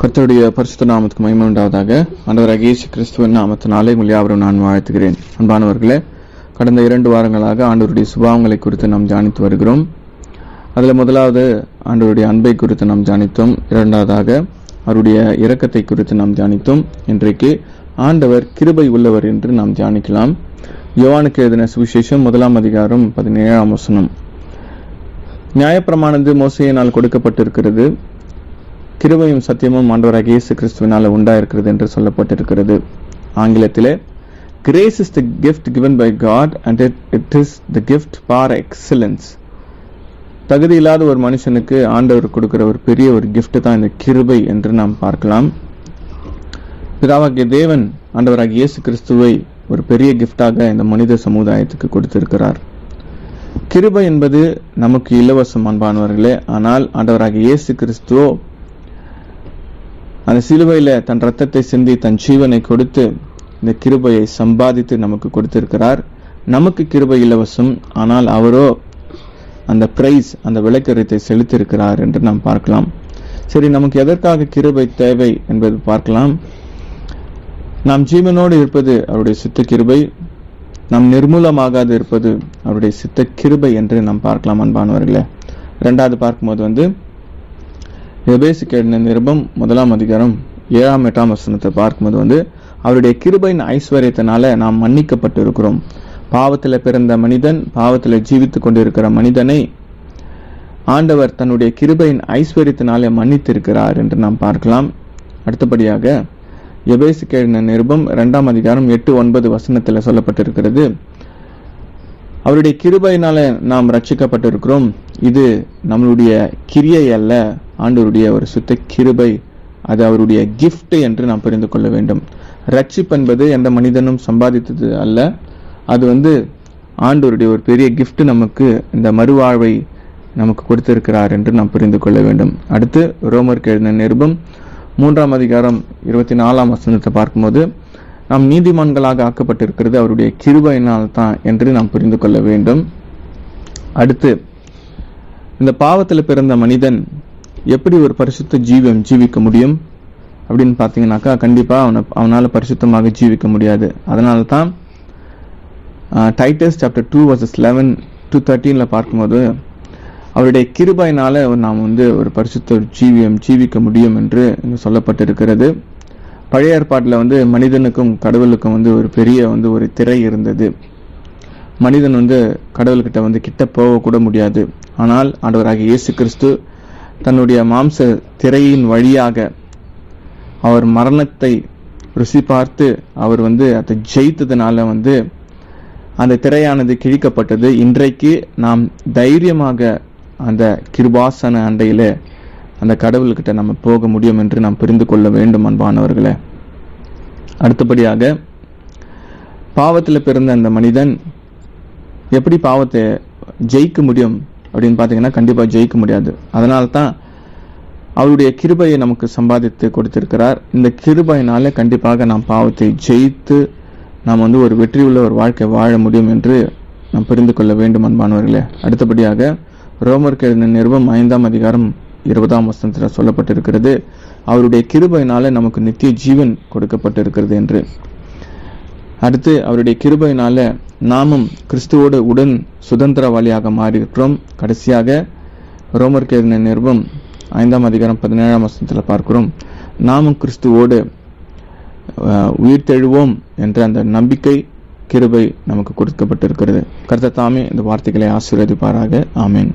கர்த்தருடைய பரிசுத்த நாமத்துக்கு மகிமை உண்டாவதாக. ஆண்டவராக இயேசு கிறிஸ்துவின் நாமத்தினாலே உங்கள் யாவரும் நான் வாழ்த்துகிறேன். அன்பானவர்களே கடந்த இரண்டு வாரங்களாக ஆண்டவருடைய சுபாவங்களை குறித்து நாம் தியானித்து வருகிறோம். அதில் முதலாவது ஆண்டவருடைய அன்பை குறித்து நாம் தியானித்தோம். இரண்டாவதாக அவருடைய இரக்கத்தை குறித்து நாம் தியானித்தோம். இன்றைக்கு ஆண்டவர் கிருபை உள்ளவர் என்று நாம் தியானிக்கலாம். யோவானுக்கு எழுதின சுவிசேஷம் முதலாம் அதிகாரம் பதினேழாம் வசனம். நியாயப்பிரமானது மோசையினால் கொடுக்கப்பட்டிருக்கிறது. கிருபையும் சத்தியமும் ஆண்டவராக இயேசு கிறிஸ்துவினால் உண்டாயிருக்கிறது என்று சொல்லப்பட்டிருக்கிறது. ஆங்கிலத்திலே grace is the gift given by God and it it is the gift for excellence தகுதி இல்லாத ஒரு மனுஷனுக்கு ஆண்டவர் கொடுக்குற ஒரு பெரிய ஒரு கிஃப்ட் தான் இந்த கிருபை என்று நாம் பார்க்கலாம். பிதாவாகிய தேவன் ஆண்டவராகிய இயேசு கிறிஸ்துவை ஒரு பெரிய கிஃப்டாக இந்த மனித சமுதாயத்துக்கு கொடுத்திருக்கிறார். கிருபை என்பது நமக்கு இலவசம் அன்பானவர்களே ஆனால் ஆண்டவராகிய இயேசு கிறிஸ்துவோ அந்த சிலுவையில் தன் ரத்தத்தை சிந்தி தன் ஜீவனை கொடுத்து இந்த கிருபையை சம்பாதித்து நமக்கு கொடுத்திருக்கிறார். நமக்கு கிருபை இலவசம். ஆனால் அவரோ அந்த பிரைஸ் அந்த விளக்கரத்தை செலுத்தியிருக்கிறார் என்று நாம் பார்க்கலாம். சரி நமக்கு எதற்காக கிருபை தேவை என்பது பார்க்கலாம். நாம் ஜீவனோடு இருப்பது அவருடைய சித்த கிருபை. நாம் நிர்மூலமாகாது இருப்பது அவருடைய சித்த கிருபை என்று நாம் பார்க்கலாம் அன்பானவர்களே. ரெண்டாவது பார்க்கும்போது வந்து எபேசு எழுதின நிருபம் முதலாம் அதிகாரம் ஏழாம் எட்டாம் வசனத்தை பார்க்கும்போது வந்து அவருடைய கிருபையின் ஐஸ்வர்யத்தினால நாம் மன்னிக்கப்பட்டு இருக்கிறோம் பாவத்தில் பிறந்த மனிதன் பாவத்தில் ஜீவித்து கொண்டிருக்கிற மனிதனை ஆண்டவர் தன்னுடைய கிருபையின் ஐஸ்வர்யத்தினாலே மன்னித்திருக்கிறார் என்று நாம் பார்க்கலாம். அடுத்தபடியாக எபேசு எழுதின நிருபம் இரண்டாம் அதிகாரம் எட்டு ஒன்பது வசனத்தில் சொல்லப்பட்டிருக்கிறது. அவருடைய கிருபையினால நாம் ரட்சிக்கப்பட்டிருக்கிறோம் இது நம்மளுடைய கிரியை அல்ல ஆண்டவருடைய ஒரு சுத்த கிருபை அது அவருடைய கிஃப்ட் என்று நாம் புரிந்து கொள்ள வேண்டும். ரட்சிப்பு என்பது எந்த மனிதனும் சம்பாதித்தது அல்ல. அது வந்து ஆண்டவருடைய ஒரு பெரிய கிஃப்ட் நமக்கு இந்த மறுவாழ்வை நமக்கு கொடுத்திருக்கிறார் என்று நாம் புரிந்து கொள்ள வேண்டும். அடுத்து ரோமருக்கு எழுதின நிருபம் மூன்றாம் அதிகாரம் இருபத்தி நாலாம் வசனத்தை பார்க்கும்போது நாம் நீதிமான்களாக ஆக்கப்பட்டிருக்கிறது அவருடைய கிருபையினால் தான் என்று நாம் புரிந்து கொள்ள வேண்டும். அடுத்து இந்த பாவத்தில் பிறந்த மனிதன் எப்படி ஒரு பரிசுத்த ஜீவம் ஜீவிக்க முடியும்? அப்படின்னு பார்த்தீங்கன்னாக்கா கண்டிப்பாக அவனை அவனால் பரிசுத்தமாக ஜீவிக்க முடியாது. அதனால தான் Titus chapter two verses eleven two தேர்ட்டீனில் பார்க்கும்போது அவருடைய கிருபாயினால் நாம் வந்து ஒரு பரிசுத்த ஜீவியம் ஜீவிக்க முடியும் என்று இங்கு சொல்லப்பட்டிருக்கிறது. பழைய ஏற்பாட்டில் வந்து மனிதனுக்கும் கடவுளுக்கும் வந்து ஒரு பெரிய வந்து ஒரு திரை இருந்தது. மனிதன் வந்து கடவுள்கிட்ட வந்து கிட்ட போகக்கூட முடியாது. ஆனால் ஆண்டவராகிய இயேசு கிறிஸ்து தன்னுடைய மாம்ச திரையின் வழியாக அவர் மரணத்தை ருசி பார்த்து அவர் வந்து அதை ஜெயித்ததுனால வந்து அந்த திரையானது கிழிக்கப்பட்டது. இன்றைக்கு நாம் தைரியமாக அந்த கிருபாசன அண்டையில் அந்த கடவுள்கிட்ட நம்ம போக முடியும் என்று நாம் புரிந்து கொள்ள வேண்டும் அன்பானவர்களே. அடுத்தபடியாக பாவத்தில் பிறந்த அந்த மனிதன் எப்படி பாவத்தை ஜெயிக்க முடியும்? அப்படின்னு பார்த்தீங்கன்னா கண்டிப்பாக ஜெயிக்க முடியாது. அதனால தான் அவருடைய கிருபையை நமக்கு சம்பாதித்து கொடுத்திருக்கிறார். இந்த கிருபையினால கண்டிப்பாக நாம் பாவத்தை ஜெயித்து நாம் வந்து ஒரு வெற்றியுள்ள ஒரு வாழ்க்கை வாழ முடியும் என்று நாம் புரிந்து கொள்ள வேண்டும் அன்பானவர்களே. அடுத்தபடியாக ரோமர் எழுதின நிறுவம் ஐந்தாம் அதிகாரம் இருபதாம் வசனத்தில் சொல்லப்பட்டிருக்கிறது அவருடைய கிருபையினால நமக்கு நித்திய ஜீவன் கொடுக்கப்பட்டிருக்கிறது என்று. அடுத்து அவருடைய கிருபையினால நாமும் கிறிஸ்துவோடு உடன் சுதந்திரவாளியாக மாறியிருக்கிறோம். கடைசியாக ரோமர் கேதின நிருபம் ஐந்தாம் அதிகாரம் பதினேழாம் வசனத்தில் பார்க்கிறோம். நாமும் கிறிஸ்துவோடு உயிர் உயிர்த்தெழுவோம் என்ற அந்த நம்பிக்கை கிருபை நமக்கு கொடுக்கப்பட்டிருக்கிறது. கருத்த தாமே இந்த வார்த்தைகளை ஆசீர்வதிப்பாராக. ஆமேன்.